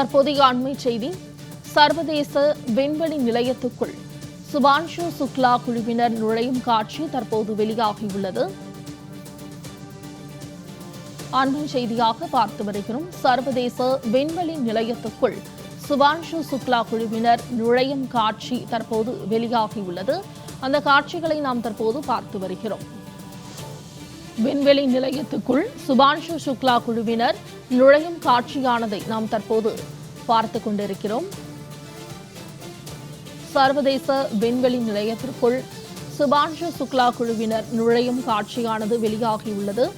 தற்போதைய அண்மை செய்தி. சர்வதேச விண்வெளி நிலையத்துக்குள் சுபான்ஷு சுக்லா குழுவினர் நுழையும் காட்சி தற்போது வெளியாகியுள்ளது. அண்மை செய்தியாக பார்த்து வருகிறோம். சர்வதேச விண்வெளி நிலையத்துக்குள் சுபான்ஷு சுக்லா குழுவினர் நுழையும் காட்சி தற்போது வெளியாகியுள்ளது. அந்த காட்சிகளை நாம் தற்போது பார்த்து வருகிறோம். விண்வெளி நிலையத்துக்குள் சுபான்ஷு சுக்லா குழுவினர் நுழையும் காட்சியானதை நாம் தற்போது பார்த்து கொண்டிருக்கிறோம். சர்வதேச விண்வெளி நிலையத்திற்குள் சுபான்ஷு சுக்லா குழுவினர் நுழையும் காட்சியானது வெளியாகியுள்ளது.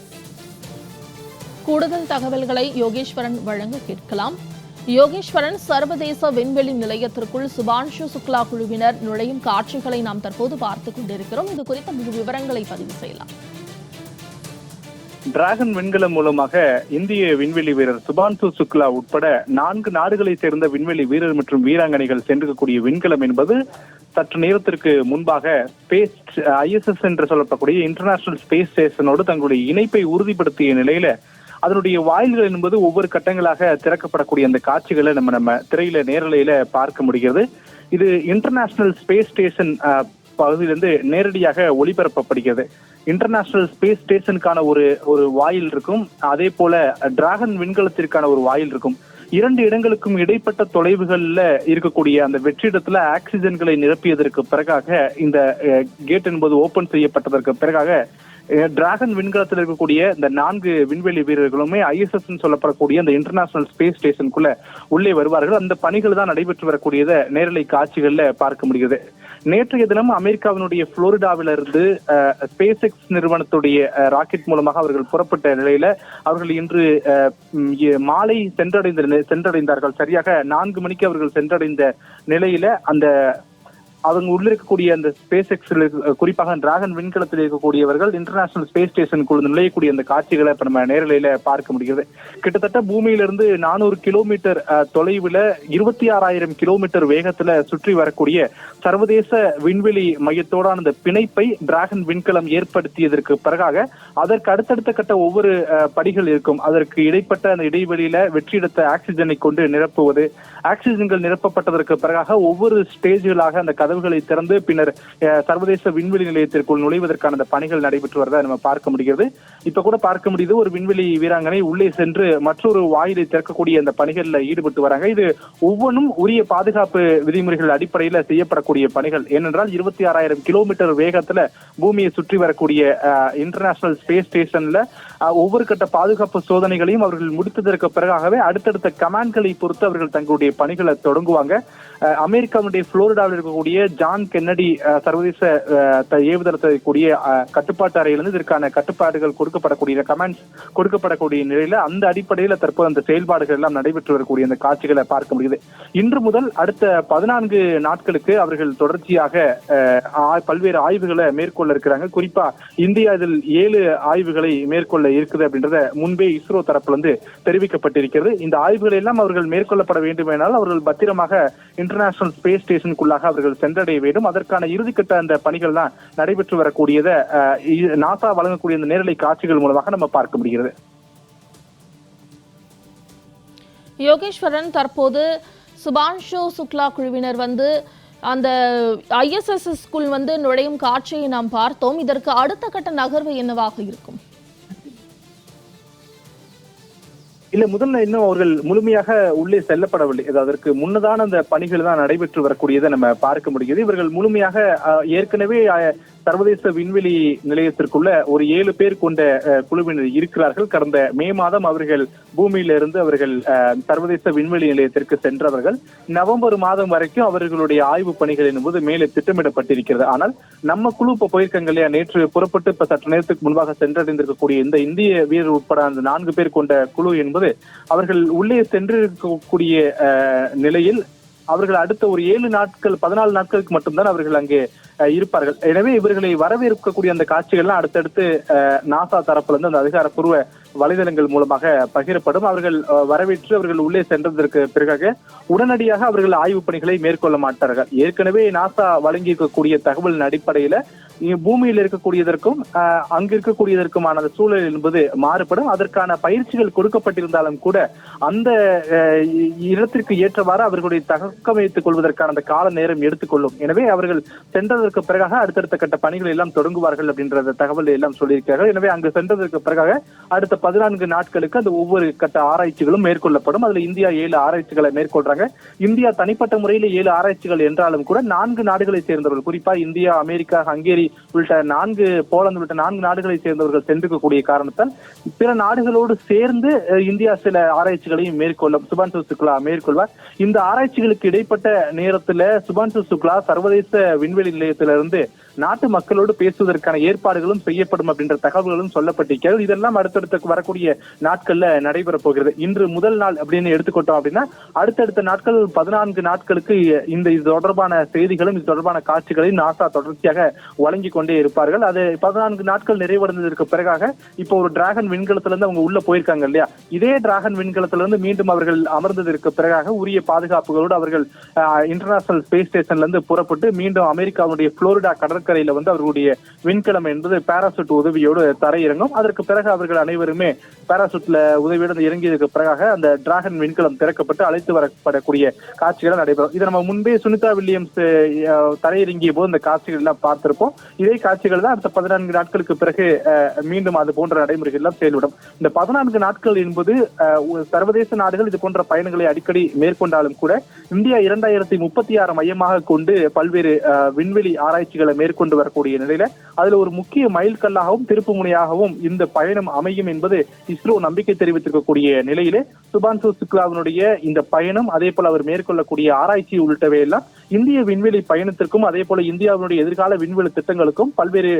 கூடுதல் தகவல்களை யோகேஸ்வரன் வழங்க கேட்கலாம். யோகேஸ்வரன் சர்வதேச விண்வெளி நிலையத்திற்குள் சுபான்ஷு சுக்லா குழுவினர் நுழையும் காட்சிகளை நாம் தற்போது பார்த்துக் கொண்டிருக்கிறோம். இது குறித்த முழு விவரங்களை பதிவு செய்யலாம். டிராகன் விண்கலம் மூலமாக இந்திய விண்வெளி வீரர் சுபான்சு சுக்லா உட்பட நான்கு நாடுகளை சேர்ந்த விண்வெளி வீரர் மற்றும் வீராங்கனைகள் சென்றிருக்கக்கூடிய விண்கலம் என்பது சற்று நேரத்திற்கு முன்பாக ஸ்பேஸ் ஐஎஸ்எஸ் என்று சொல்லப்படக்கூடிய இன்டர்நேஷனல் ஸ்பேஸ் ஸ்டேஷனோடு தங்களுடைய இணைப்பை உறுதிப்படுத்திய நிலையில அதனுடைய வாயில்கள் என்பது ஒவ்வொரு கட்டங்களாக திறக்கப்படக்கூடிய அந்த காட்சிகளை நம்ம நம்ம திரையில நேரலையில பார்க்க முடிகிறது. இது இன்டர்நேஷனல் ஸ்பேஸ் ஸ்டேஷன் பகுதியிலிருந்து நேரடியாக ஒளிபரப்பப்படுகிறது. இன்டர்நேஷனல் ஸ்பேஸ் ஸ்டேஷனுக்கான ஒரு ஒரு வாயில் இருக்கும். அதே போல டிராகன் விண்கலத்திற்கான ஒரு வாயில் இருக்கும். இரண்டு இடங்களுக்கும் இடைப்பட்ட தொலைவுகள்ல இருக்கக்கூடிய அந்த வெற்றிடத்துல ஆக்சிஜன்களை நிரப்பியதற்கு பிறகாக இந்த கேட் என்பது ஓபன் செய்யப்பட்டதற்கு பிறகாக டிராகன் விண்கலத்தில் இருக்கக்கூடிய இந்த நான்கு விண்வெளி வீரர்களுமே ஐஎஸ்எஸ் சொல்லப்படக்கூடிய அந்த இன்டர்நேஷனல் ஸ்பேஸ் ஸ்டேஷனுக்குள்ள உள்ளே வருவார்கள். அந்த பணிகள் தான் நடைபெற்று வரக்கூடியதை நேரலை காட்சிகள்ல பார்க்க முடியுது நேற்றைய தினம் அமெரிக்காவினுடைய புளோரிடாவில இருந்து ஸ்பேஸ் எக்ஸ் நிறுவனத்துடைய ராக்கெட் மூலமாக அவர்கள் புறப்பட்ட நிலையில அவர்கள் இன்று மாலை சென்றடைந்த சென்றடைந்தார்கள். சரியாக நான்கு மணிக்கு அவர்கள் சென்றடைந்த நிலையில அந்த அவங்க உள்ள இருக்கக்கூடிய அந்த ஸ்பேஸ் எக்ஸில் குறிப்பாக டிராகன் விண்கலத்தில் இருக்கக்கூடியவர்கள் இன்டர்நேஷனல் ஸ்பேஸ் ஸ்டேஷனுக்குள்ள நுழையக்கூடிய அந்த காட்சிகளை இப்ப நம்ம நேரலையில பார்க்க முடிகிறது. கிட்டத்தட்ட பூமியிலிருந்து நானூறு கிலோமீட்டர் தொலைவுல இருபத்தி ஆறாயிரம் கிலோமீட்டர் வேகத்துல சுற்றி வரக்கூடிய சர்வதேச விண்வெளி மையத்தோடான அந்த பிணைப்பை டிராகன் விண்கலம் ஏற்படுத்தியதற்கு பிறகாக அதற்கு அடுத்தடுத்த கட்ட ஒவ்வொரு படிகள் இருக்கும். அதற்கு இடைப்பட்ட அந்த இடைவெளியில வெற்றிடத்த ஆக்சிஜனை கொண்டு நிரப்புவது ஆக்சிஜன்கள் நிரப்பப்பட்டதற்கு பிறகாக ஒவ்வொரு ஸ்டேஜ்களாக அந்த கதவுகளை திறந்து பின்னர் சர்வதேச விண்வெளி நிலையத்திற்குள் நுழைவதற்கான அந்த பணிகள் நடைபெற்று வரதை நம்ம பார்க்க முடிகிறது. இப்ப கூட பார்க்க முடியுது ஒரு விண்வெளி வீராங்கனை உள்ளே சென்று மற்றொரு வாயிலை திறக்கக்கூடிய அந்த பணிகள்ல ஈடுபட்டு வராங்க. இது ஒவ்வொன்றும் உரிய பாதுகாப்பு விதிமுறைகள் அடிப்படையில செய்யப்படக்கூடிய பணிகள். ஏனென்றால் இருபத்தி ஆறாயிரம் கிலோமீட்டர் வேகத்துல பூமியை சுற்றி வரக்கூடிய இன்டர்நேஷனல் ஸ்பேஸ் ஸ்டேஷன்ல ஒவ்வொரு கட்ட பாதுகாப்பு சோதனைகளையும் அவர்கள் முடித்ததற்கு பிறகாகவே அடுத்தடுத்த கமாண்ட்களை பொறுத்து அவர்கள் தங்களுடைய பணிகளை தொடங்குவாங்க. அமெரிக்காவுடைய புளோரிடாவில் இருக்கக்கூடிய ஜான் கென்னடி சர்வதேச ஏவுதளத்தை கூடிய கட்டுப்பாட்டு அறையிலிருந்து இதற்கான கட்டுப்பாடுகள் கொடுக்கப்படக்கூடிய கமெண்ட்ஸ் கொடுக்கப்படக்கூடிய நிலையில அந்த அடிப்படையில் தற்போது அந்த செயல்பாடுகள் எல்லாம் நடைபெற்று வரக்கூடிய அந்த காட்சிகளை பார்க்க முடியுது. இன்று முதல் அடுத்த பதினான்கு நாட்களுக்கு அவர்கள் தொடர்ச்சியாக பல்வேறு ஆய்வுகளை மேற்கொள்ள இருக்கிறாங்க. குறிப்பா இந்தியா இதில் ஏழு ஆய்வுகளை மேற்கொள்ள இருக்குது அப்படின்றத முன்பே இஸ்ரோ தரப்புல இருந்து தெரிவிக்கப்பட்டிருக்கிறது. இந்த ஆய்வுகளை எல்லாம் அவர்கள் மேற்கொள்ளப்பட வேண்டும் என்றால் அவர்கள் பத்திரமாக இன்டர்நேஷனல் ஸ்பேஸ் ஸ்டேஷனுக்குள்ளாக அவர்கள் சென்றடைய வேண்டும். அதற்கான இறுதிக்கட்ட அந்த பணிகள் தான் நடைபெற்று வரக்கூடியதை நாசா வழங்கக்கூடிய இந்த நேரலை காட்சிகள் மூலமாக நம்ம பார்க்க முடிகிறது. யோகேஸ்வரன் தற்போது சுபான்ஷு சுக்லா குழுவினர் வந்து அந்த ஐஎஸ்எஸ்எஸ்குள் வந்து நுழையும் காட்சியை நாம் பார்த்தோம். இதற்கு அடுத்த கட்ட நகர்வு என்னவாக இருக்கும்? இல்ல முதல்ல இன்னும் அவர்கள் முழுமையாக உள்ளே செல்லப்படவில்லை. அதற்கு முன்னதான அந்த பணிகள் தான் நடைபெற்று வரக்கூடியதை நம்ம பார்க்க முடிகிறது. இவர்கள் முழுமையாக ஏற்கனவே சர்வதேச விண்வெளி நிலையத்திற்குள்ள ஒரு ஏழு பேர் கொண்ட குழுவினர் இருக்கிறார்கள். கடந்த மே மாதம் அவர்கள் பூமியிலிருந்து அவர்கள் சர்வதேச விண்வெளி நிலையத்திற்கு சென்றவர்கள். நவம்பர் மாதம் வரைக்கும் அவர்களுடைய ஆய்வு பணிகள் என்பது மேலே திட்டமிடப்பட்டிருக்கிறது. ஆனால் நம்ம குழு இப்ப போயிருக்காங்க இல்லையா? நேற்று புறப்பட்டு இப்ப சற்று நேரத்துக்கு முன்பாக சென்றடைந்திருக்கக்கூடிய இந்த இந்திய வீரர் உட்பட அந்த நான்கு பேர் கொண்ட குழு என்பது அவர்கள் உள்ளே சென்றிருக்கக்கூடிய நிலையில் அவர்கள் அடுத்த ஒரு ஏழு நாட்கள் பதினாலு நாட்களுக்கு மட்டும்தான் அவர்கள் அங்கே இருப்பார்கள். எனவே இவர்களை வரவேற்கக்கூடிய அந்த காட்சிகள்லாம் அடுத்தடுத்து நாசா தரப்புல இருந்து அந்த அதிகாரப்பூர்வ வலைதளங்கள் மூலமாக பகிரப்படும். அவர்கள் வரவேற்று அவர்கள் உள்ளே சென்றதற்கு பிறகாக உடனடியாக அவர்கள் ஆய்வு பணிகளை மேற்கொள்ள மாட்டார்கள். ஏற்கனவே நாசா வழங்கி இருக்கக்கூடிய தகவலின் அடிப்படையில பூமியில் இருக்கக்கூடியதற்கும் அங்கு இருக்கக்கூடியதற்குமான அந்த சூழல் என்பது மாறுபடும். அதற்கான பயிற்சிகள் கொடுக்கப்பட்டிருந்தாலும் கூட அந்த இடத்திற்கு ஏற்றவாறு அவர்களுடைய தகக்கமைத்துக் கொள்வதற்கான அந்த கால நேரம் எடுத்துக்கொள்ளும். எனவே அவர்கள் சென்றதற்கு பிறகாக அடுத்தடுத்த கட்ட பணிகள் எல்லாம் தொடங்குவார்கள் அப்படின்ற தகவல் எல்லாம் சொல்லியிருக்கிறார்கள். எனவே அங்கு சென்றதற்கு பிறகாக அடுத்த பதினான்கு நாட்களுக்கு அந்த ஒவ்வொரு கட்ட ஆராய்ச்சிகளும் மேற்கொள்ளப்படும். அதுல இந்தியா ஏழு ஆராய்ச்சிகளை மேற்கொள்றாங்க. இந்தியா தனிப்பட்ட முறையில் ஏழு ஆராய்ச்சிகள் என்றாலும் கூட நான்கு நாடுகளை சேர்ந்தவர்கள். குறிப்பா இந்தியா அமெரிக்கா ஹங்கேரி உள்ளிட்ட நான்கு போலந்து உள்ளிட்ட நான்கு நாடுகளை சேர்ந்தவர்கள் சென்றிருக்கக்கூடிய காரணத்தால் பிற நாடுகளோடு சேர்ந்து இந்தியா சில ஆராய்ச்சிகளையும் மேற்கொள்ளும். சுபான்சு சுக்லா மேற்கொள்வார். இந்த ஆராய்ச்சிகளுக்கு இடைப்பட்ட நேரத்துல சுபான்சு சுக்லா சர்வதேச விண்வெளி நிலையத்திலிருந்து நாட்டு மக்களோடு பேசுவதற்கான ஏற்பாடுகளும் செய்யப்படும் அப்படின்ற தகவல்களும் சொல்லப்பட்டிருக்கிறது. இதெல்லாம் அடுத்தடுத்த வரக்கூடிய நாட்கள்ல நடைபெற போகிறது. இன்று முதல் நாள் அப்படின்னு எடுத்துக்கிட்டோம் அப்படின்னா அடுத்தடுத்த நாட்கள் பதினான்கு நாட்களுக்கு இந்த இது தொடர்பான செய்திகளும் இது தொடர்பான காட்சிகளையும் நாசா தொடர்ச்சியாக வழங்கி கொண்டே இருப்பார்கள். அது பதினான்கு நாட்கள் நிறைவடைந்ததற்கு பிறகாக இப்போ ஒரு டிராகன் விண்கலத்துல இருந்து அவங்க உள்ள போயிருக்காங்க இல்லையா? இதே டிராகன் விண்கலத்திலிருந்து மீண்டும் அவர்கள் அமர்ந்ததற்கு பிறகாக உரிய பாதுகாப்புகளோடு அவர்கள் இன்டர்நேஷனல் ஸ்பேஸ் ஸ்டேஷன்ல இருந்து புறப்பட்டு மீண்டும் அமெரிக்காவுடைய புளோரிடா கடற்கரையில வந்து அவர்களுடைய விண்கலம் என்பது பாராசூட் உதவியோடு தரையிறங்கும். அதற்கு பிறகு அவர்கள் அனைவருமே பாராசூட்ல உதவியோடு அந்த இறங்கியதற்கு பிறகாக அந்த டிராகன் விண்கலம் திறக்கப்பட்டு அழைத்து வரப்படக்கூடிய காட்சிகள் நடைபெறும். இதை நம்ம முன்பே சுனிதா வில்லியம்ஸ் தரையிறங்கிய போது இந்த காட்சிகள் எல்லாம் பார்த்திருப்போம். இதே காட்சிகள் தான் அடுத்த பதினான்கு நாட்களுக்கு பிறகு மீண்டும் அது போன்ற நடைமுறைகள் எல்லாம் செயல்படும். இந்த பதினான்கு நாட்கள் என்பது சர்வதேச நாடுகள் இது போன்ற பயணங்களை அடிக்கடி மேற்கொண்டாலும் கூட இந்தியா இரண்டாயிரத்தி முப்பத்தி ஆறு மையமாக கொண்டு பல்வேறு விண்வெளி ஆராய்ச்சிகளை மேற்கொண்டு மேற்கொண்டு வரக்கூடிய நிலையில அதுல ஒரு முக்கிய மைல் கல்லாகவும் திருப்பு முனையாகவும் இந்த பயணம் அமையும் என்பது இஸ்ரோ நம்பிக்கை தெரிவித்திருக்கக்கூடிய நிலையிலே சுபான்சு சுக்லாவினுடைய இந்த பயணம் அதே போல அவர் மேற்கொள்ளக்கூடிய ஆராய்ச்சி உள்ளிட்டவை எல்லாம் இந்திய விண்வெளி பயணத்திற்கும் அதே போல இந்தியாவினுடைய எதிர்கால விண்வெளி திட்டங்களுக்கும் பல்வேறு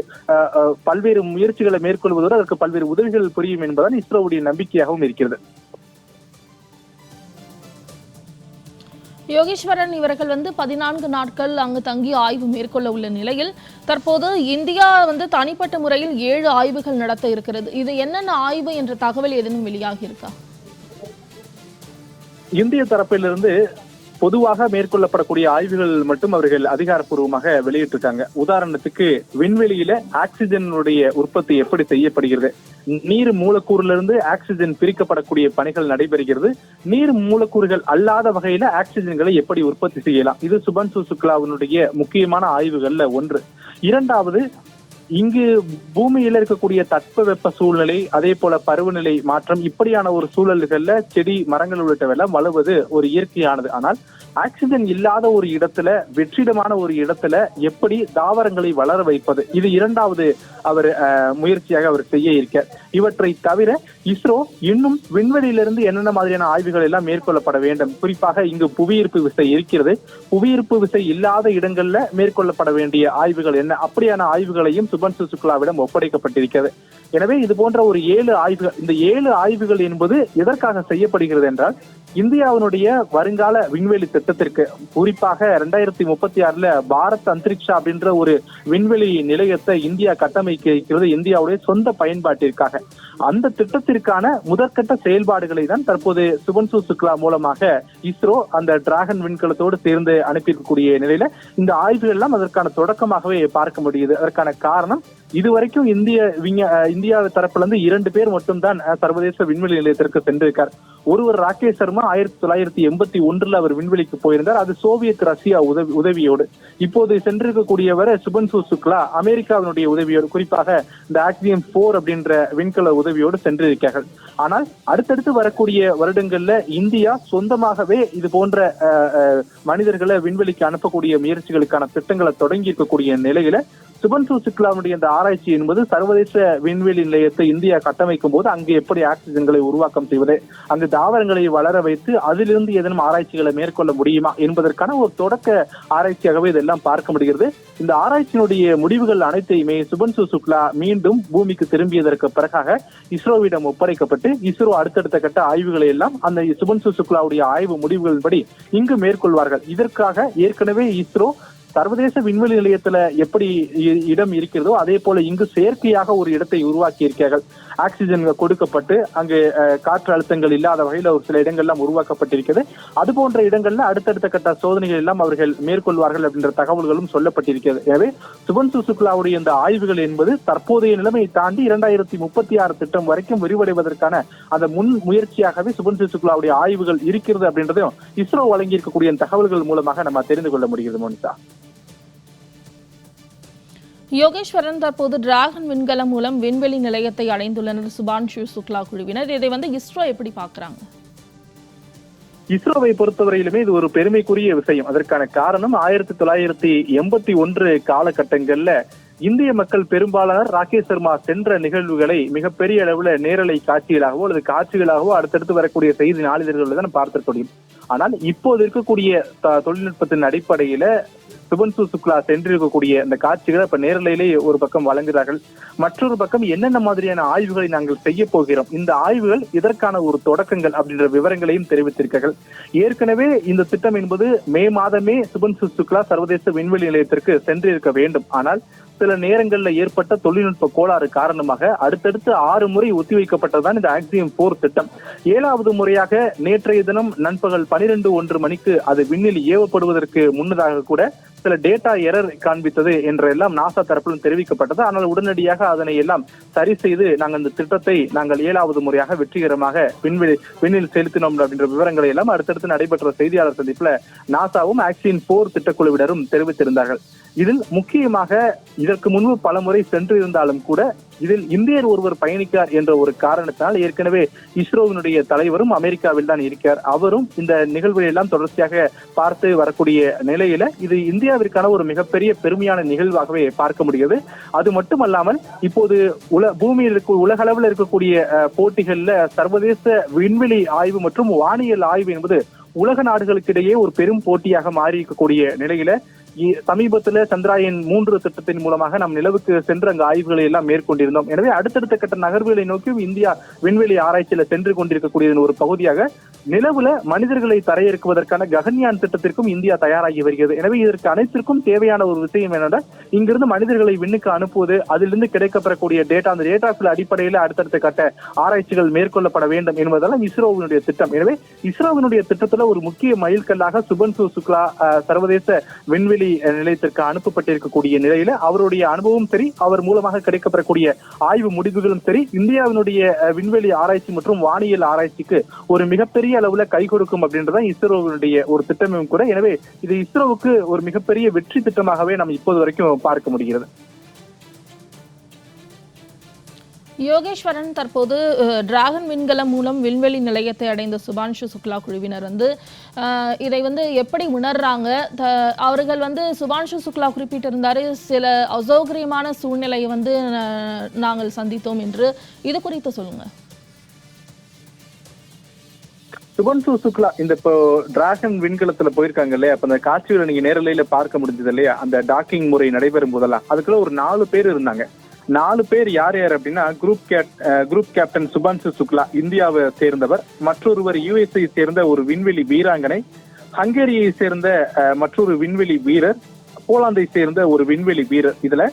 பல்வேறு முயற்சிகளை மேற்கொள்வதோடு அதற்கு பல்வேறு உதவிகள் புரியும் என்பதால் இஸ்ரோவுடைய நம்பிக்கையாகவும் இருக்கிறது. யோகேஸ்வரன் இவர்கள் வந்து பதினான்கு நாட்கள் அங்கு தங்கி ஆய்வு மேற்கொள்ள உள்ள நிலையில் தற்போது இந்தியா வந்து தனிப்பட்ட முறையில் ஏழு ஆய்வுகள் நடத்த இருக்கிறது. இது என்னென்ன ஆய்வு என்ற தகவல் ஏதேனும் வெளியாகி இருக்கா இந்திய தரப்பிலிருந்து பொதுவாக மேற்கொள்ளப்படக்கூடிய ஆய்வுகள் மட்டும் அவர்கள் அதிகாரப்பூர்வமாக வெளியிட்டிருக்காங்க. உதாரணத்துக்கு விண்வெளியில ஆக்சிஜனுடைய உற்பத்தி எப்படி செய்யப்படுகிறது? நீர் மூலக்கூறிலிருந்து ஆக்சிஜன் பிரிக்கப்படக்கூடிய பணிகள் நடைபெறுகிறது. நீர் மூலக்கூறுகள் அல்லாத வகையில ஆக்சிஜன்களை எப்படி உற்பத்தி செய்யலாம்? இது சுபன்சு சுக்லாவினுடைய முக்கியமான ஆய்வுகள்ல ஒன்று. இரண்டாவது இங்கு பூமியில இருக்கக்கூடிய தட்பவெப்ப சூழ்நிலை அதே போல பருவநிலை மாற்றம் இப்படியான ஒரு சூழல்கள்ல செடி மரங்கள் உள்ளிட்டவெல்லாம் வளர்வது ஒரு இயற்கையானது. ஆனால் ஆக்சிஜன் இல்லாத ஒரு இடத்துல வெற்றிடமான ஒரு இடத்துல எப்படி தாவரங்களை வளர வைப்பது? இது இரண்டாவது அவர் அஹ், முயற்சியாக அவர் செய்ய இருக்க இவற்றை தவிர இஸ்ரோ இன்னும் விண்வெளியிலிருந்து என்னென்ன மாதிரியான ஆய்வுகள் எல்லாம் மேற்கொள்ளப்பட வேண்டும்? குறிப்பாக இங்கு புவியீர்ப்பு விசை இருக்கிறது. புவியீர்ப்பு விசை இல்லாத இடங்கள்ல மேற்கொள்ளப்பட வேண்டிய ஆய்வுகள் என்ன? அப்படியான ஆய்வுகளையும் சுபன்சு சுக்லாவிடம் ஒப்படைக்கப்பட்டிருக்கிறது. எனவே இது போன்ற ஒரு ஏழு ஆய்வுகள் இந்த ஏழு ஆய்வுகள் என்பது எதற்காக செய்யப்படுகிறது என்றால் இந்தியாவினுடைய வருங்கால விண்வெளி திட்டத்திற்கு குறிப்பாக ரெண்டாயிரத்தி முப்பத்தி ஆறுல பாரத் அந்தரிக்ஷா அப்படின்ற ஒரு விண்வெளி நிலையத்தை இந்தியா கட்டமைக்க இருக்கிறது இந்தியாவுடைய சொந்த பயன்பாட்டிற்காக. அந்த திட்டத்திற்கான முதற்கட்ட செயல்பாடுகளை தான் தற்போது சுபன்சு சுக்லா மூலமாக இஸ்ரோ அந்த டிராகன் விண்கலத்தோடு சேர்ந்து அனுப்பியிருக்கக்கூடிய நிலையில இந்த ஆய்வுகள் எல்லாம் அதற்கான தொடக்கமாகவே பார்க்க முடியுது. அதற்கான காரணம் இது வரைக்கும் இந்திய விஞ்ஞ இந்தியா தரப்புல இருந்து இரண்டு பேர் மட்டும்தான் சர்வதேச விண்வெளி நிலையத்திற்கு சென்றிருக்கார். ஒருவர் ராகேஷ் சர்மா ஆயிரத்தி தொள்ளாயிரத்தி எண்பத்தி ஒன்றுல அவர் விண்வெளிக்கு போயிருந்தார். அது சோவியத் ரஷ்யா உதவி உதவியோடு. இப்போது சென்றிருக்கக்கூடியவர் சுபன்சு சுக்லா அமெரிக்காவினுடைய உதவியோடு குறிப்பாக இந்த ஆக்சியம் போர் அப்படின்ற விண்கல உதவியோடு சென்றிருக்கார்கள் ஆனால் அடுத்தடுத்து வரக்கூடிய வருடங்கள்ல இந்தியா சொந்தமாகவே இது போன்ற அஹ், அஹ், மனிதர்களை விண்வெளிக்கு அனுப்பக்கூடிய முயற்சிகளுக்கான திட்டங்களை தொடங்கி இருக்கக்கூடிய நிலையில சுபன்சு சுக்லாவுடைய இந்த ஆராய்ச்சி என்பது சர்வதேச விண்வெளி நிலையத்தை இந்தியா கட்டமைக்கும் போது அங்கு எப்படி ஆக்சிஜன்களை உருவாக்கம் செய்வது அந்த தாவரங்களை வளர வைத்து அதிலிருந்து ஏதேனும் ஆராய்ச்சிகளை மேற்கொள்ள முடியுமா என்பதற்கான ஒரு தொடக்க ஆராய்ச்சியாகவே இதெல்லாம் பார்க்க முடிகிறது. இந்த ஆராய்ச்சியினுடைய முடிவுகள் அனைத்தையுமே சுபன்சு சுக்லா மீண்டும் பூமிக்கு திரும்பியதற்கு பிறகாக இஸ்ரோவிடம் ஒப்படைக்கப்பட்டு இஸ்ரோ அடுத்தடுத்த கட்ட ஆய்வுகளை எல்லாம் அந்த சுபன்சு சுக்லாவுடைய ஆய்வு முடிவுகளின்படி இங்கு மேற்கொள்வார்கள். இதற்காக ஏற்கனவே இஸ்ரோ சர்வதேச விண்வெளி நிலையத்துல எப்படி இ- இடம் இருக்கிறதோ அதே போல இங்கு செயற்கையாக ஒரு இடத்தை உருவாக்கி இருக்கிறார்கள் ஆக்சிஜன் கொடுக்கப்பட்டு அங்கு காற்று அழுத்தங்கள் இல்லாத வகையில் ஒரு சில இடங்கள்லாம் உருவாக்கப்பட்டிருக்கிறது. அது போன்ற இடங்கள்ல அடுத்தடுத்த கட்ட சோதனைகள் எல்லாம் அவர்கள் மேற்கொள்வார்கள் அப்படின்ற தகவல்களும் சொல்லப்பட்டிருக்கிறது. எனவே சுபன் சுக்லாவுடைய இந்த ஆய்வுகள் என்பது தற்போதைய நிலைமையை தாண்டி இரண்டாயிரத்தி முப்பத்தி ஆறு திட்டம் வரைக்கும் விரிவடைவதற்கான அந்த முன் முயற்சியாகவே சுபன் சுசுக்லாவுடைய ஆய்வுகள் இருக்கிறது அப்படின்றதையும் இஸ்ரோ வழங்கி இருக்கக்கூடிய தகவல்கள் மூலமாக நம்ம தெரிந்து கொள்ள முடிகிறது மோனிதா யோகேஸ்வரன் தற்போது டிராகன் விண்கலம் மூலம் விண்வெளி நிலையத்தை அடைந்துள்ளனர். சுபான்ஷு சுக்லா குழுவினர். இதை வந்து இஸ்ரோ எப்படி பார்க்கறாங்க? இஸ்ரோவை பொறுத்தவரையிலுமே இது ஒரு பெருமைக்குரிய விஷயம். அதற்கான காரணம் ஆயிரத்தி தொள்ளாயிரத்தி எண்பத்தி ஒன்று காலகட்டங்கள்ல இந்திய மக்கள் பெரும்பாலான ராகேஷ் சர்மா சென்ற நிகழ்வுகளை மிகப்பெரிய அளவுல நேரலை காட்சிகளாகவோ அல்லது காட்சிகளாகவோ அடுத்தடுத்து வரக்கூடிய செய்தி நாளிதழ்களில் தான் பார்த்திருக்க முடியும். ஆனால் இப்போது இருக்கக்கூடிய தொழில்நுட்பத்தின் அடிப்படையில சுபன்சு சுக்லா சென்றிருக்கக்கூடிய அந்த காட்சிகளை இப்ப நேரலையிலேயே ஒரு பக்கம் வழங்குகிறார்கள். மற்றொரு பக்கம் என்னென்ன மாதிரியான ஆய்வுகளை நாங்கள் செய்ய போகிறோம்? இந்த ஆய்வுகள் இதற்கான ஒரு தொடக்கங்கள் அப்படின்ற விவரங்களையும் தெரிவித்திருக்கிறார்கள். ஏற்கனவே இந்த திட்டம் என்பது மே மாதமே சுபன்சு சுக்லா சர்வதேச விண்வெளி நிலையத்திற்கு சென்றிருக்க வேண்டும். ஆனால் சில நேரங்களில் ஏற்பட்ட தொழில்நுட்ப கோளாறு காரணமாக அடுத்தடுத்து ஆறு முறை ஒத்திவைக்கப்பட்டதுதான் இந்த ஆக்சியம் போர் திட்டம். ஏழாவது முறையாக நேற்றைய தினம் நண்பகல் பனிரெண்டு ஒன்று மணிக்கு அது விண்ணில் ஏவப்படுவதற்கு முன்னதாக கூட சில டேட்டா எரர் காண்பித்தது என்ற எல்லாம் நாசா தரப்பிலும் தெரிவிக்கப்பட்டது. ஆனால் உடனடியாக அதனை எல்லாம் சரி செய்து நாங்கள் இந்த திட்டத்தை நாங்கள் ஏழாவது முறையாக வெற்றிகரமாக விண்வெளி விண்ணில் செலுத்தினோம் அப்படின்ற விவரங்களை எல்லாம் அடுத்தடுத்து நடைபெற்ற செய்தியாளர் சந்திப்புல நாசாவும் ஆக்சியன் போர் திட்டக்குழுவினரும் தெரிவித்திருந்தார்கள். இதில் முக்கியமாக இதற்கு முன்பு பலமுறை சென்றிருந்தாலும் கூட இதில் இந்தியர் ஒருவர் பயணிக்கார் என்ற ஒரு காரணத்தினால் ஏற்கனவே இஸ்ரோவினுடைய தலைவரும் அமெரிக்காவில் தான் இருக்கிறார் அவரும் இந்த நிகழ்வுகளை எல்லாம் தொடர்ச்சியாக பார்த்து வரக்கூடிய நிலையில இது இந்தியாவிற்கான ஒரு மிகப்பெரிய பெருமையான நிகழ்வாகவே பார்க்க முடியுது அது மட்டுமல்லாமல் இப்போது உல பூமியில் இருக்க உலகளவில் இருக்கக்கூடிய போட்டிகள்ல சர்வதேச விண்வெளி ஆய்வு மற்றும் வானியல் ஆய்வு என்பது உலக நாடுகளுக்கிடையே ஒரு பெரும் போட்டியாக மாறி இருக்கக்கூடிய நிலையில சமீபத்துல சந்திராயன் மூன்று திட்டத்தின் மூலமாக நாம் நிலவுக்கு சென்று அங்கு ஆய்வுகளை எல்லாம் மேற்கொண்டிருந்தோம். எனவே அடுத்தடுத்த கட்ட நகர்வுகளை நோக்கியும் இந்தியா விண்வெளி ஆராய்ச்சியில சென்று கொண்டிருக்கக்கூடிய ஒரு பகுதியாக நிலவுல மனிதர்களை தரையிறக்குவதற்கான ககன்யான் திட்டத்திற்கும் இந்தியா தயாராகி வருகிறது. எனவே இதற்கு அனைத்திற்கும் தேவையான ஒரு விஷயம் என்னென்றால் இங்கிருந்து மனிதர்களை விண்ணுக்கு அனுப்புவது அதிலிருந்து கிடைக்கப்பெறக்கூடிய டேட்டா அந்த டேட்டாக்கள் அடிப்படையில் அடுத்தடுத்த கட்ட ஆராய்ச்சிகள் மேற்கொள்ளப்பட வேண்டும் என்பதெல்லாம் இஸ்ரோவினுடைய திட்டம். எனவே இஸ்ரோவினுடைய திட்டத்துல ஒரு முக்கிய மைல்கல்லாக சுபன்சு சுக்லா சர்வதேச விண்வெளி விண்வெளி நிலையத்திற்கு அனுப்பப்பட்டிருக்கக்கூடிய நிலையில அவருடைய அனுபவம் சரி அவர் மூலமாக கிடைக்கப்பெறக்கூடிய ஆய்வு முடிவுகளும் சரி இந்தியாவினுடைய விண்வெளி ஆராய்ச்சி மற்றும் வானியல் ஆராய்ச்சிக்கு ஒரு மிகப்பெரிய அளவுல கை கொடுக்கும் அப்படின்றதான் இஸ்ரோவினுடைய ஒரு திட்டமும் கூட. எனவே இது இஸ்ரோவுக்கு ஒரு மிகப்பெரிய வெற்றி திட்டமாகவே நம்ம இப்போது வரைக்கும் பார்க்க முடிகிறது. யோகேஸ்வரன் தற்போது டிராகன் விண்கலம் மூலம் விண்வெளி நிலையத்தை அடைந்த சுபான்ஷு சுக்லா குழுவினர் வந்து இதை வந்து எப்படி உணர்றாங்க? த- அவர்கள் வந்து சுபான்ஷு சுக்லா குறிப்பிட்டிருந்தார் சில அசௌகரியமான சூழ்நிலையை வந்து நாங்கள் சந்தித்தோம் என்று. இது குறித்து சொல்லுங்க. சுபன்சு சுக்லா இந்த இப்போ டிராகன் விண்கலத்துல போயிருக்காங்க இல்லையா? அப்ப அந்த காட்சிகளை நீங்க நேரலையில பார்க்க முடிஞ்சது இல்லையா? அந்த டாக்கிங் முறை நடைபெறும் போதெல்லாம் அதுக்குள்ள ஒரு நாலு பேர் இருந்தாங்க. நாலு பேர் யார் யார் அப்படின்னா group cap group captain Shubhanshu Shukla இந்தியாவை சேர்ந்தவர். மற்றொருவர் யுஎஸ்ஐ சேர்ந்த ஒரு விண்வெளி வீராங்கனை. ஹங்கேரியை சேர்ந்த அஹ், மற்றொரு விண்வெளி வீரர். போலாந்தை சேர்ந்த ஒரு விண்வெளி வீரர். இதுல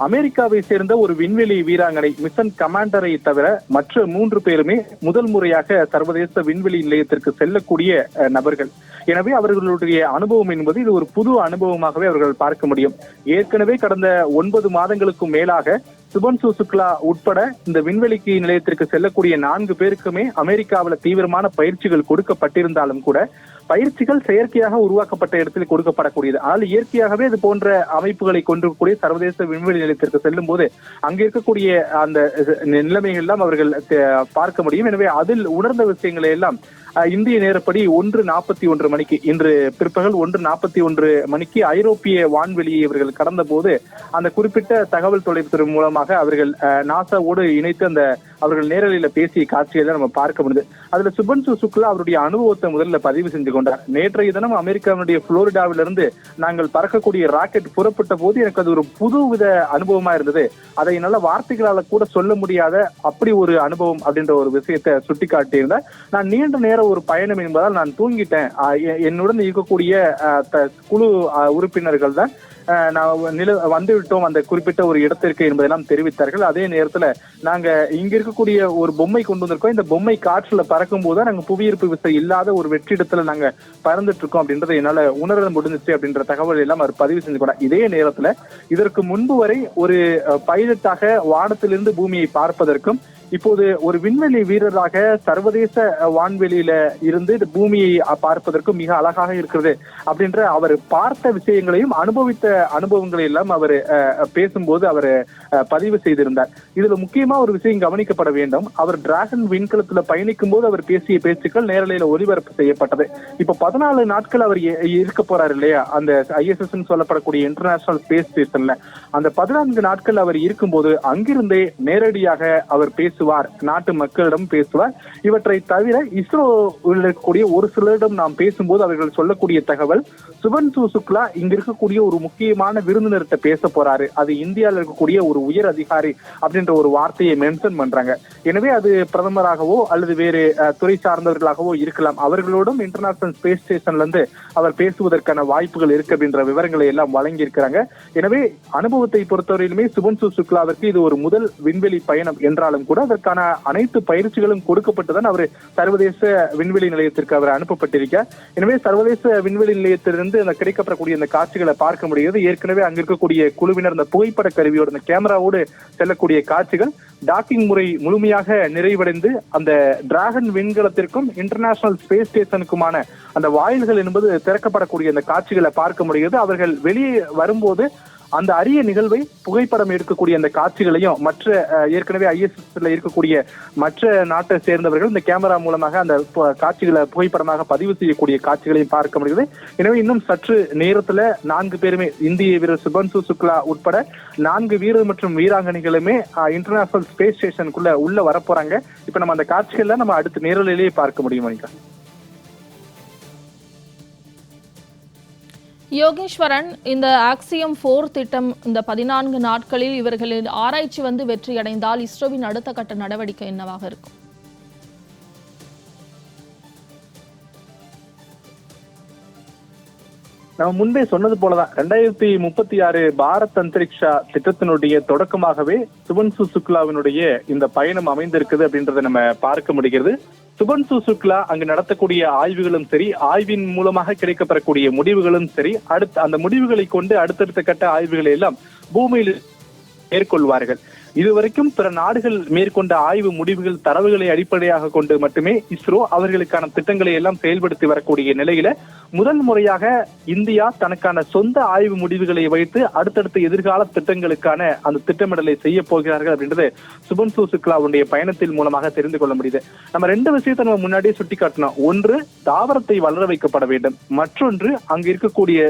அமெரிக்காவை சேர்ந்த ஒரு விண்வெளி வீராங்கனை மிஷன் கமாண்டரை தவிர மற்ற மூன்று பேருமே முதல் முறையாக சர்வதேச விண்வெளி நிலையத்திற்கு செல்லக்கூடிய நபர்கள். எனவே அவர்களுடைய அனுபவம் என்பது இது ஒரு புது அனுபவமாகவே அவர்கள் பார்க்க முடியும். ஏற்கனவே கடந்த ஒன்பது மாதங்களுக்கும் மேலாக சுபன்சு சுக்லா உட்பட இந்த விண்வெளிக்கு நிலையத்திற்கு செல்லக்கூடிய நான்கு பேருக்குமே அமெரிக்காவில் தீவிரமான பயிற்சிகள் கொடுக்கப்பட்டிருந்தாலும் கூட பயிற்சிகள் செயற்கையாக உருவாக்கப்பட்ட இடத்தில் கொடுக்கப்படக்கூடியது. ஆனால் இயற்கையாகவே இது போன்ற அமைப்புகளை கொண்டிருக்கக்கூடிய சர்வதேச விண்வெளி நிலையத்திற்கு செல்லும் போது அங்கே இருக்கக்கூடிய அந்த நிலைமைகள் எல்லாம் அவர்கள் பார்க்க முடியும். எனவே அதில் உணர்ந்த விஷயங்களை எல்லாம் இந்திய நேரப்படி ஒன்று நாற்பத்தி ஒன்று மணிக்கு இன்று பிற்பகல் ஒன்று நாற்பத்தி ஒன்று மணிக்கு ஐரோப்பிய வான்வெளியை இவர்கள் கடந்த போது அந்த குறிப்பிட்ட தகவல் தொலைத்துறை மூலமாக அவர்கள் நாசாவோடு இணைத்து அந்த அவர்கள் நேரலையில பேசிய காட்சிகளை நம்ம பார்க்க முடியுது அதுல சுபன்சு சுக்லா அவருடைய அனுபவத்தை முதல்ல பதிவு செஞ்சு கொண்டார். நேற்றைய தினம் அமெரிக்காவினுடைய புளோரிடாவிலிருந்து நாங்கள் பறக்கக்கூடிய ராக்கெட் புறப்பட்ட போது எனக்கு அது ஒரு புது வித அனுபவமா இருந்தது. அதை என்னால வார்த்தைகளால கூட சொல்ல முடியாத அப்படி ஒரு அனுபவம் அப்படின்ற ஒரு விஷயத்தை சுட்டி காட்டியிருந்தார் நான் நீண்ட நேரம் ஒரு பயணம் என்பதால் நான் தூங்கிட்டேன். என்னுடன் இருக்கக்கூடிய த- குழு உறுப்பினர்கள் தான். நான் நில வந்து விட்டோம் அந்த குறிப்பிட்ட ஒரு இடத்திற்கு என்பதெல்லாம் தெரிவித்தார்கள். அதே நேரத்துல நாங்க இங்க இருக்கக்கூடிய ஒரு பொம்மை கொண்டு வந்திருக்கோம். இந்த பொம்மை காற்றுல பறக்கும் போது நாங்க புவியீர்ப்பு விசை இல்லாத ஒரு வெற்றிடத்துல நாங்க பறந்துட்டு இருக்கோம் அப்படின்றத என்னால உணர முடிஞ்சிச்சு அப்படின்ற தகவல் எல்லாம் அவர் பதிவு செஞ்சு கூட இதே நேரத்துல இதற்கு முன்பு வரை ஒரு பைலட்டாக வானத்திலிருந்து பூமியை பார்ப்பதற்கும் இப்போது ஒரு விண்வெளி வீரராக சர்வதேச வான்வெளியில இருந்து இந்த பூமியை பார்ப்பதற்கும் மிக அழகாக இருக்கிறது அப்படின்ற அவர் பார்த்த விஷயங்களையும் அனுபவித்த அனுபவங்களை எல்லாம் அவர் பேசும்போது அவர் பதிவு செய்திருந்தார். இதுல முக்கியமா ஒரு விஷயம் கவனிக்கப்பட வேண்டும். அவர் டிராகன் விண்கலத்துல பயணிக்கும் போது அவர் பேசிய பேச்சுக்கள் நேரலையில ஒலிபரப்பு செய்யப்பட்டது. இப்ப பதினாலு நாட்கள் அவர் இருக்க போறாரு இல்லையா? அந்த ஐஎஸ்எஸ் சொல்லப்படக்கூடிய இன்டர்நேஷனல் ஸ்பேஸ் ஸ்டேஷன்ல அந்த பதினான்கு நாட்கள் அவர் இருக்கும்போது அங்கிருந்தே நேரடியாக அவர் பேசுவார். நாட்டு மக்களிடம் பேசுவார். இவற்றை தவிர இஸ்ரோ இருக்கக்கூடிய ஒரு சிலரிடம் நாம் பேசும்போது அவர்கள் சொல்லக்கூடிய தகவல் சுபன்சு சுக்லா இங்க இருக்கக்கூடிய ஒரு முக்கியமான விருந்தினர்கிட்ட பேச போறாரு. அது இந்தியாவில் இருக்கக்கூடிய ஒரு உயர் அதிகாரி அப்படின்னு என்ற ஒரு வார்த்தையை மென்ஷன் பண்றாங்க. எனவே அது பிரதமராகவோ அல்லது வேறு துறை சார்ந்தவர்களாகவோ இருக்கலாம். அவர்களோடும் இன்டர்நேஷனல் ஸ்பேஸ் ஸ்டேஷன்ல இருந்து அவர் பேசுவதற்கான வாய்ப்புகள் இருக்கு அப்படின்ற விவரங்களை எல்லாம் வழங்கி இருக்கிறாங்க எனவே அனுபவத்தை பொறுத்தவரையிலுமே சுபன்சு சுக்லாவிற்கு இது ஒரு முதல் விண்வெளி பயணம் என்றாலும் கூட அதற்கான அனைத்து பயிற்சிகளும் கொடுக்கப்பட்டுதான் அவர் சர்வதேச விண்வெளி நிலையத்திற்கு அவர் அனுப்பப்பட்டிருக்கார். எனவே சர்வதேச விண்வெளி நிலையத்திலிருந்து அந்த கிடைக்கப்படக்கூடிய அந்த காட்சிகளை பார்க்க முடியாது ஏற்கனவே அங்க இருக்கக்கூடிய குழுவினர் அந்த புகைப்பட கருவியோட அந்த கேமராவோடு செல்லக்கூடிய காட்சிகள் டாக்கிங் முறை முழுமையாக நிறைவடைந்து அந்த டிராகன் விண்கலத்திற்கும் இன்டர்நேஷனல் ஸ்பேஸ் ஸ்டேஷனுக்குமான அந்த வாயில்கள் என்பது திறக்கப்படக்கூடிய அந்த காட்சிகளை பார்க்க முடியுது அவர்கள் வெளியே வரும்போது அந்த அரிய நிகழ்வை புகைப்படம் எடுக்கக்கூடிய அந்த காட்சிகளையும் மற்ற ஏற்கனவே ஐஎஸ்எஸ்ல இருக்கக்கூடிய மற்ற நாட்டை சேர்ந்தவர்கள் இந்த கேமரா மூலமாக அந்த காட்சிகளை புகைப்படமாக பதிவு செய்யக்கூடிய காட்சிகளையும் பார்க்க முடியுது எனவே இன்னும் சற்று நேரத்துல நான்கு பேருமே இந்திய வீரர் சுபன்சு சுக்லா உட்பட நான்கு வீரர் மற்றும் வீராங்கனைகளுமே இன்டர்நேஷனல் ஸ்பேஸ் ஸ்டேஷனுக்குள்ள உள்ள வரப்போறாங்க. இப்ப நம்ம அந்த காட்சிகள்ல நம்ம அடுத்த நேரலையிலேயே பார்க்க முடியும் மணிக்கா யோகேஸ்வரன் இந்த ஆக்சியம் போர் திட்டம் இந்த பதினான்கு நாட்களில் இவர்களின் ஆராய்ச்சி வந்து வெற்றியடைந்தால் இஸ்ரோவின் அடுத்த கட்ட நடவடிக்கை என்னவாக இருக்கும்? நம்ம முன்பே சொன்னது போலதான் ரெண்டாயிரத்தி முப்பத்தி ஆறு பாரத் அந்தரிக்ஷா திட்டத்தினுடைய தொடக்கமாகவே சுபன்சு சுக்லாவினுடைய இந்த பயணம் அமைந்திருக்குது அப்படின்றத நம்ம பார்க்க முடிகிறது. சுபன்சு சுக்லா அங்கு நடத்தக்கூடிய ஆய்வுகளும் சரி ஆய்வின் மூலமாக கிடைக்கப்பெறக்கூடிய முடிவுகளும் சரி அடுத்த அந்த முடிவுகளை கொண்டு அடுத்தடுத்த கட்ட ஆய்வுகளை எல்லாம் பூமியில் மேற்கொள்வார்கள். இதுவரைக்கும் பிற நாடுகள் மேற்கொண்ட ஆய்வு முடிவுகள் தரவுகளை அடிப்படையாக கொண்டு மட்டுமே இஸ்ரோ அவர்களுக்கான திட்டங்களை எல்லாம் செயல்படுத்தி வரக்கூடிய நிலையில முதல் முறையாக இந்தியா தனக்கான சொந்த ஆய்வு முடிவுகளை வைத்து அடுத்தடுத்த எதிர்கால திட்டங்களுக்கான அந்த திட்டமிடலை செய்ய போகிறார்கள் அப்படின்றது சுபன்சு சுக்லாவுடைய பயணத்தின் மூலமாக தெரிந்து கொள்ள முடியுது. நம்ம ரெண்டு விஷயத்தை நம்ம முன்னாடியே சுட்டி காட்டினோம் ஒன்று தாவரத்தை வளர வைக்கப்பட வேண்டும். மற்றொன்று அங்கு இருக்கக்கூடிய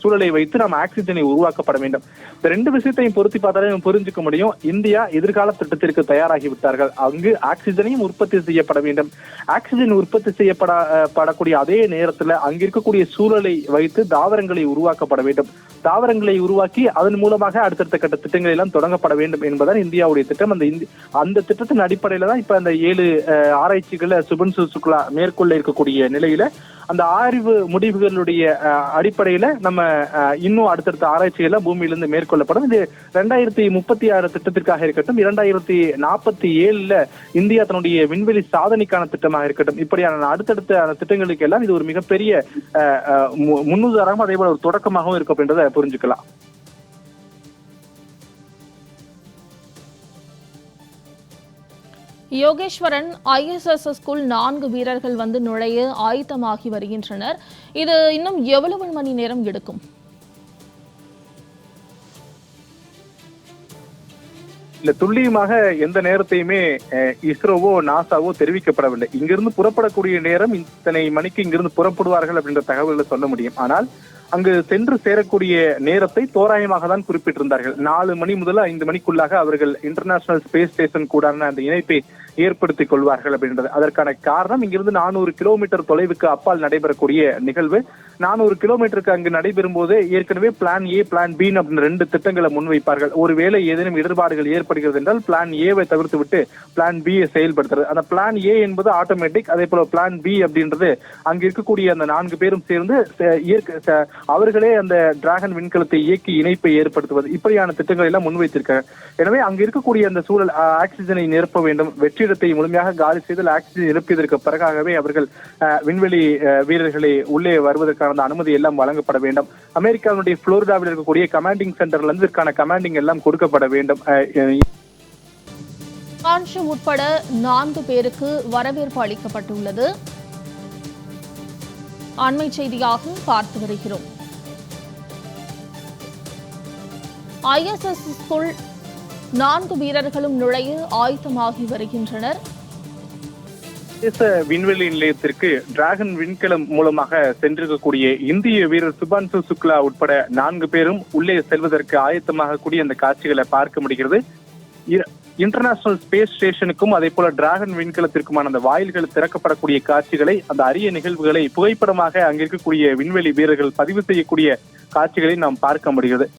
சூழலை வைத்து நாம் ஆக்சிஜனை உருவாக்கப்பட வேண்டும். இந்த ரெண்டு விஷயத்தையும் பொருத்தி பார்த்தாலே நம்ம புரிஞ்சுக்க முடியும். இந்தியா எதிர்கால திட்டத்திற்கு தயாராகி விட்டார்கள். அங்கு ஆக்சிஜனையும் உற்பத்தி செய்யப்பட வேண்டும். ஆக்சிஜன் உற்பத்தி செய்யப்பட படக்கூடிய அதே நேரத்துல அங்க இருக்கக்கூடிய சூழலை வைத்து தாவரங்களை உருவாக்கப்பட வேண்டும். தாவரங்களை உருவாக்கி அதன் மூலமாக அடுத்தடுத்த கட்ட திட்டங்கள் எல்லாம் தொடங்கப்பட வேண்டும் என்பதுதான் இந்தியாவுடைய திட்டம். அந்த அந்த திட்டத்தின் அடிப்படையில தான் இப்ப அந்த ஏழு ஆராய்ச்சிகளை சுபன் சுற்றுலா மேற்கொள்ள இருக்கக்கூடிய நிலையில அந்த ஆய்வு முடிவுகளுடைய அடிப்படையில நம்ம இன்னும் அடுத்தடுத்த ஆராய்ச்சிகள் பூமியிலிருந்து மேற்கொள்ளப்படும். இது ரெண்டாயிரத்தி முப்பத்தி ஆறு திட்டத்திற்காக இருக்கட்டும் இரண்டாயிரத்தி நாற்பத்தி ஏழுல இந்தியா தன்னுடைய விண்வெளி சாதனைக்கான திட்டமாக இருக்கட்டும். இப்படியான அடுத்தடுத்த அந்த திட்டங்களுக்கு எல்லாம் இது ஒரு மிகப்பெரிய அஹ், முன்னுதாரணம் அதே போல ஒரு தொடக்கமாகவும் இருக்கும் அப்படின்றத புரிஞ்சுக்கலாம். யோகேஸ்வரன் ஐஎஸ்எஸ் ஸ்கூல் நான்கு வீரர்கள் வந்து நுழைய ஆயத்தமாகி வருகின்றனர். இது இன்னும் எவ்வளவு மணி நேரம் எடுக்கும்? இல்ல துல்லியமாக எந்த நேரத்தையுமே இஸ்ரோவோ நாசாவோ தெரிவிக்கப்படவில்லை. இங்கிருந்து புறப்படக்கூடிய நேரம் இத்தனை மணிக்கு இங்கிருந்து புறப்படுவார்கள் அப்படின்ற தகவல்களை சொல்ல முடியும். ஆனால் அங்கு சென்று சேரக்கூடிய நேரத்தை தோராயமாக தான் குறிப்பிட்டிருந்தார்கள். நாலு மணி முதல் ஐந்து மணிக்குள்ளாக அவர்கள் இன்டர்நேஷனல் ஸ்பேஸ் ஸ்டேஷன் கூடான அந்த இணைப்பை ஏற்படுத்திக் கொள்வார்கள் அப்படின்றது. அதற்கான காரணம் இங்கிருந்து நானூறு கிலோமீட்டர் தொலைவுக்கு அப்பால் நடைபெறக்கூடிய நிகழ்வு. நானூறு கிலோமீட்டருக்கு அங்கு நடைபெறும் போது ஏற்கனவே பிளான் ஏ பிளான் பி அப்படின்னு ரெண்டு திட்டங்களை முன்வைப்பார்கள். ஒருவேளை ஏதேனும் இடர்பாடுகள் ஏற்படுகிறது என்றால் பிளான் ஏவை தவிர்த்து விட்டு பிளான் பி செயல்படுத்துறது. அந்த பிளான் ஏ என்பது ஆட்டோமேட்டிக் அதே போல பிளான் பி அப்படின்றது அங்கு இருக்கக்கூடிய அந்த நான்கு பேரும் சேர்ந்து இயற்கை- அவர்களே அந்த டிராகன் விண்கலத்தை இயக்கி இணைப்பை ஏற்படுத்துவது. இப்படியான திட்டங்களை எல்லாம் முன்வைத்திருக்காங்க. எனவே அங்கு இருக்கக்கூடிய அந்த சூழல் ஆக்சிஜனை நிரப்ப வேண்டும். வெற்றி வெற்றிடத்தை முழுமையாக காலி செய்தல் ஆக்சிஜன் நிரப்பியதற்கு பிறகாகவே அவர்கள் விண்வெளி வீரர்களை உள்ளே வருவதற்கான அனுமதி எல்லாம் வழங்கப்பட வேண்டும். அமெரிக்காவினுடைய புளோரிடாவில் இருக்கக்கூடிய கமாண்டிங் சென்டர்ல இருந்து இதற்கான கமாண்டிங் எல்லாம் கொடுக்கப்பட வேண்டும். ஆ, உட்பட நான்கு பேருக்கு வரவேற்பு அளிக்கப்பட்டுள்ளது. அண்மை செய்தியாக பார்த்து வருகிறோம். ஐஎஸ்எஸ்க்குள் நான்கு வீரர்களும் நுழைய ஆயத்தமாகி வருகின்றனர். சர்வதேச விண்வெளி நிலையத்திற்கு டிராகன் விண்கலம் மூலமாக சென்றிருக்கக்கூடிய இந்திய வீரர் சுபான்சு சுக்லா உட்பட நான்கு பேரும் உள்ளே செல்வதற்கு ஆயத்தமாக கூடிய அந்த காட்சிகளை பார்க்க முடிகிறது. இ- இன்டர்நேஷனல் ஸ்பேஸ் ஸ்டேஷனுக்கும் அதே போல டிராகன் விண்கலத்திற்குமான அந்த வாயில்கள் திறக்கப்படக்கூடிய காட்சிகளை அந்த அரிய நிகழ்வுகளை புகைப்படமாக அங்கிருக்கக்கூடிய விண்வெளி வீரர்கள் பதிவு செய்யக்கூடிய காட்சிகளை நாம் பார்க்க முடிகிறது.